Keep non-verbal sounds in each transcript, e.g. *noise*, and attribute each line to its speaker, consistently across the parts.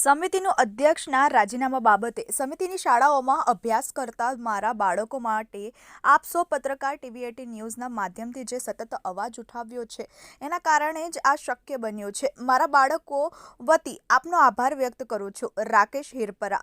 Speaker 1: સમિતિનું અધ્યક્ષના રાજીનામા બાબતે સમિતિની શાળાઓમાં અભ્યાસ કરતા મારા બાળકો માટે આપ સૌ પત્રકાર ટીવી એટીન ન્યૂઝના માધ્યમથી જે સતત અવાજ ઉઠાવ્યો છે, એના કારણે જ આ શક્ય બન્યું છે. મારા બાળકો વતી આપનો આભાર વ્યક્ત કરું છું. રાકેશ હિરપરા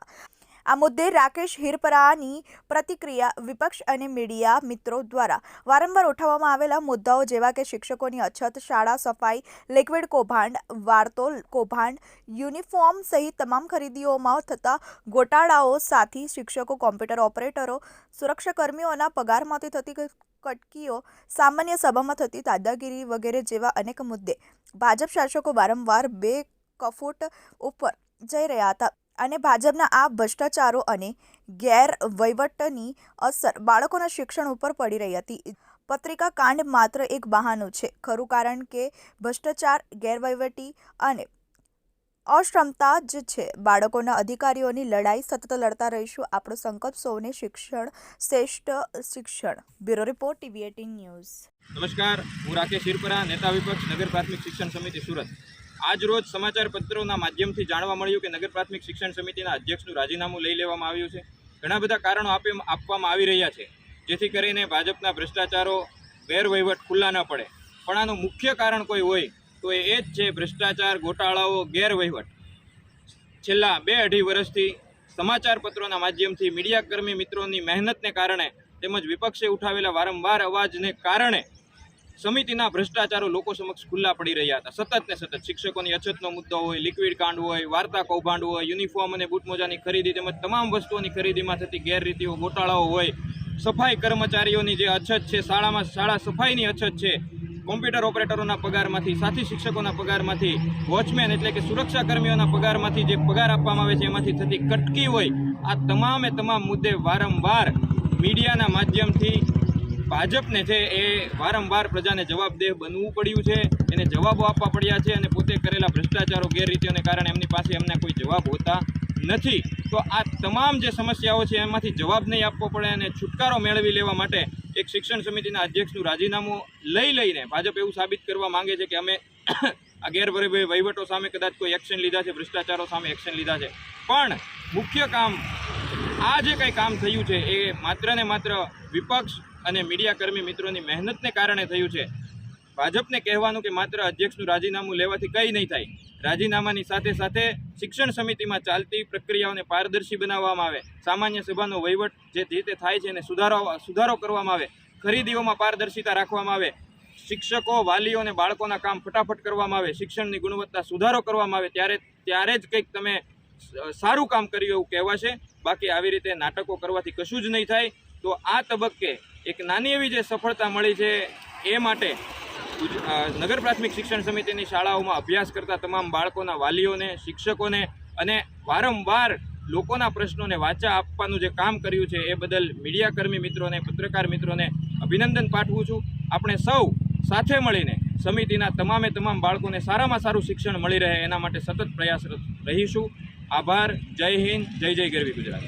Speaker 1: આ મુદ્દે રાકેશ હિરપરાની પ્રતિક્રિયા વિપક્ષ અને મીડિયા મિત્રો દ્વારા વારંવાર ઉઠાવવામાં આવેલા મુદ્દાઓ જેવા કે શિક્ષકોની અછત, શાળા સફાઈ, લિક્વિડ કૌભાંડ, વાર્તોલ કૌભાંડ, યુનિફોર્મ સહિત તમામ ખરીદીઓમાં થતા ગોટાળાઓ સાથી શિક્ષકો, કોમ્પ્યુટર ઓપરેટરો, સુરક્ષાકર્મીઓના પગારમાંથી થતી કટકીઓ, સામાન્ય સભામાં થતી દાદાગીરી વગેરે જેવા અનેક મુદ્દે ભાજપ શાસકો વારંવાર બે કફૂટ ઉપર જઈ રહ્યા હતા. અને ભાજપના આ ભ્રષ્ટાચારો અને ગેરવહીવટની અસર બાળકોના શિક્ષણ ઉપર પડી રહી હતી. પત્રિકા કાંડ માત્ર એક બહાનું છે. ખરું કારણ કે ભ્રષ્ટાચાર, ગેરવહીવટી અને અક્ષમતા જ છે. બાળકોના અધિકારીઓની લડાઈ સતત લડતા રહીશું. આપણો સંકલ્પ સૌને શિક્ષણ, શ્રેષ્ઠ શિક્ષણ. Bureau report, TV eighteen news.
Speaker 2: નમસ્કાર. હું રાકેશ હિરપરા, નેતા વિપક્ષ, નગર પ્રાથમિક શિક્ષણ સમિતિ, સુરત. આજ રોજ સમાચાર પત્રોના માધ્યમથી જાણવા મળ્યું કે નગર પ્રાથમિક શિક્ષણ સમિતિના અધ્યક્ષનું રાજીનામું લઈ લેવામાં આવ્યું છે. ઘણા બધા કારણો આપે આપવામાં આવી રહ્યા છે, જેથી કરીને ભાજપના ભ્રષ્ટાચારો ગેરવહીવટ ખુલ્લા ન પડે. પણ આનું મુખ્ય કારણ કોઈ હોય, તો એ જ છે ભ્રષ્ટાચાર ગોટાળાઓ ગેરવહીવટ. છેલ્લા બે અઢી વર્ષથી સમાચાર પત્રોના માધ્યમથી મીડિયાકર્મી મિત્રોની મહેનતને કારણે તેમજ વિપક્ષે ઉઠાવેલા વારંવાર અવાજને કારણે સમિતિના ભ્રષ્ટાચારો લોકો સમક્ષ ખુલ્લા પડી રહ્યા હતા. સતત ને સતત શિક્ષકોની અછતનો મુદ્દો હોય લિક્વિડ કાંડ હોય, વાર્તા કૌભાંડ હોય યુનિફોર્મ અને બૂટમોજાની ખરીદી તેમજ તમામ વસ્તુઓની ખરીદીમાં થતી ગેરરીતિઓ, ગોટાળાઓ હોય, સફાઈ કર્મચારીઓની જે અછત છે, શાળામાં શાળા સફાઈની અછત છે કોમ્પ્યુટર ઓપરેટરોના પગારમાંથી, સાથી શિક્ષકોના પગારમાંથી વોચમેન એટલે કે સુરક્ષા કર્મીઓના પગારમાંથી જે પગાર આપવામાં આવે છે, એમાંથી થતી કટકી હોય, આ તમામે તમામ મુદ્દે વારંવાર મીડિયાના માધ્યમથી ભાજપને છે એ વારંવાર પ્રજાને જવાબદેહ બનવું પડ્યું છે. એને જવાબો આપવા પડ્યા છે અને પોતે કરેલા ભ્રષ્ટાચારો ગેરરીતિઓને કારણે એમની પાસે એમના કોઈ જવાબ હોતા નથી. તો આ તમામ જે સમસ્યાઓ છે એમાંથી જવાબ નહીં આપવો પડે અને છુટકારો મેળવી લેવા માટે એક શિક્ષણ સમિતિના અધ્યક્ષનું રાજીનામું લઈ લઈને ભાજપ એવું સાબિત કરવા માંગે છે કે અમે *coughs* આ ગેરવરી વહીવટો સામે કદાચ કોઈ એક્શન લીધા છે, ભ્રષ્ટાચારો સામે એક્શન લીધા છે. પણ મુખ્ય કામ આ જે કંઈ કામ થયું છે એ માત્ર ને માત્ર વિપક્ષ અને મીડિયાકર્મી મિત્રોની મહેનતને કારણે થયું છે. ભાજપને કહેવાનું કે માત્ર અધ્યક્ષનું રાજીનામું લેવાથી કંઈ નહીં થાય. રાજીનામાની સાથે સાથે શિક્ષણ સમિતિમાં ચાલતી પ્રક્રિયાઓને પારદર્શી બનાવવામાં આવે. સામાન્ય સભાનો વહીવટ જે રીતે થાય છે એને સુધારો સુધારો કરવામાં આવે. ખરીદીઓમાં પારદર્શિતા રાખવામાં આવે. શિક્ષકો, વાલીઓ અને બાળકોના કામ ફટાફટ કરવામાં આવે. શિક્ષણની ગુણવત્તા સુધારો કરવામાં આવે. ત્યારે ત્યારે જ કંઈક તમે સારું કામ કર્યું એવું કહેવાશે. બાકી આવી રીતે નાટકો કરવાથી કશું જ નહીં થાય. તો આ તબક્કે એક નાની એવી જે સફળતા મળી છે એ માટે નગર પ્રાથમિક શિક્ષણ સમિતિની શાળાઓમાં અભ્યાસ કરતા તમામ બાળકોના વાલીઓને, શિક્ષકોને અને વારંવાર લોકોના પ્રશ્નોને વાચા આપવાનું જે કામ કર્યું છે એ બદલ મીડિયાકર્મી મિત્રોને, પત્રકાર મિત્રોને અભિનંદન પાઠવું છું. આપણે સૌ સાથે મળીને સમિતિના તમામે તમામ બાળકોને સારામાં સારું શિક્ષણ મળી રહે એના માટે સતત પ્રયાસરત રહીશું. આભાર. જય હિન્દ. જય જય ગરવી ગુજરાત.